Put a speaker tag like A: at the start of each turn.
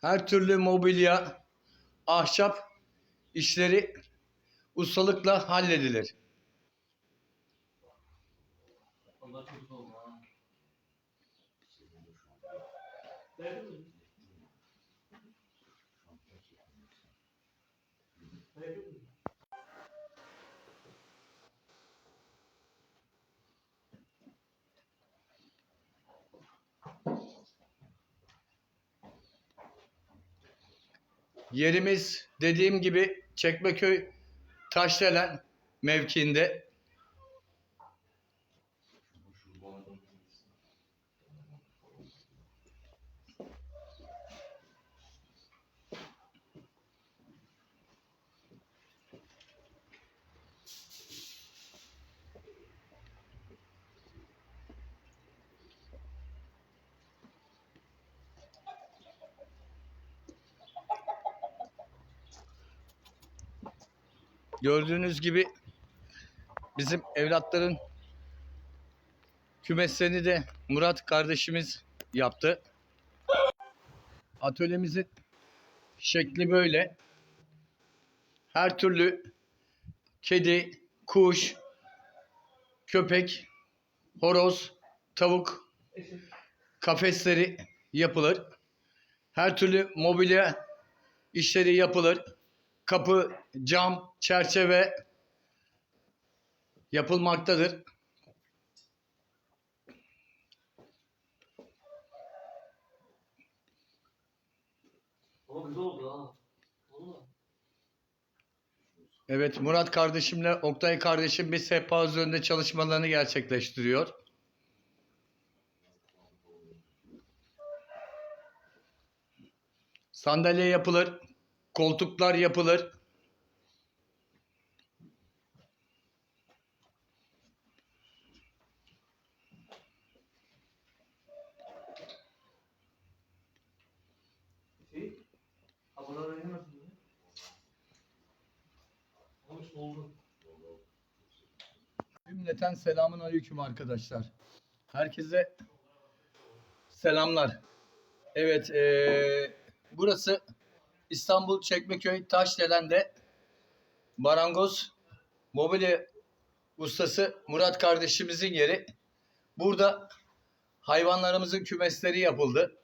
A: Her türlü mobilya, ahşap işleri ustalıkla halledilir.
B: Allah çok
A: Yerimiz dediğim gibi Çekmeköy Taşdelen mevkiinde. Gördüğünüz gibi bizim evlatların kümeslerini de Murat kardeşimiz yaptı. Atölyemizin şekli böyle. Her türlü kedi, kuş, köpek, horoz, tavuk kafesleri yapılır. Her türlü mobilya işleri yapılır. Kapı, cam, çerçeve yapılmaktadır.
B: Ama güzel oldu ha. Valla.
A: Evet Murat kardeşimle Oktay kardeşim bir sehpa üzerinde çalışmalarını gerçekleştiriyor. Sandalye yapılır, koltuklar yapılır.
B: Şey.
A: Cümleten selamun aleyküm arkadaşlar. Herkese selamlar. Evet, eee, burası İstanbul Çekmeköy Taşdelen'de Marangoz mobilya ustası Murat kardeşimizin yeri. Burada hayvanlarımızın kümesleri yapıldı.